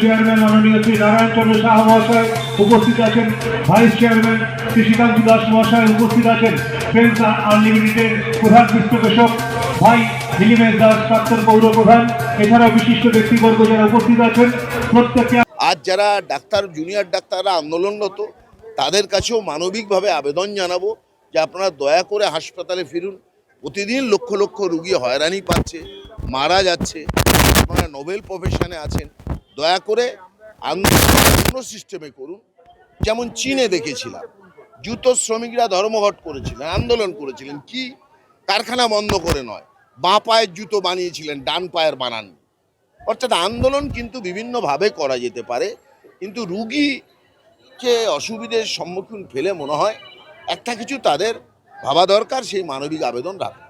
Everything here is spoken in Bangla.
চেয়ারম্যান মাননীয় শ্রী নারায়ণ চন্দ্র শাহ মহাশয় উপস্থিত আছেন। ভাইস চেয়ারম্যান শ্রী শ্রীকান্ত দাস মহাশয় উপস্থিত আছেন। ফ্রেন্ডস আনলিমিটেডের প্রধান পৃষ্ঠপোষক ভাই নীলিমেশ দাস প্রাক্তন পৌর প্রধান এছাড়াও বিশিষ্ট ব্যক্তিবর্গ যারা উপস্থিত আছেন প্রত্যেকে আজ যারা ডাক্তার জুনিয়র ডাক্তাররা আন্দোলনরত, তাদের কাছেও মানবিকভাবে আবেদন জানাব যে আপনারা দয়া করে হাসপাতালে ফিরুন। প্রতিদিন লক্ষ লক্ষ রুগী হয়রানি পাচ্ছে, মারা যাচ্ছে। আপনারা নোবেল প্রফেশনে আছেন। দয়া করে অন্য সিস্টেমে করুন। যেমন চীনে দেখেছিলাম। জুতো শ্রমিকরা ধর্মঘট করেছিলেন, আন্দোলন করেছিলেন। কি? কারখানা বন্ধ করে নয়। বাঁ পায়ের জুতো বানিয়েছিলেন, ডান পায়ের বানান। অর্থাৎ আন্দোলন কিন্তু বিভিন্নভাবে করা যেতে পারে। কিন্তু রুগীকে অসুবিধের সম্মুখীন ফেলে মনে হয়, একটা কিছু তাদের ভাবা দরকার, সেই মানবিক আবেদন রাখা।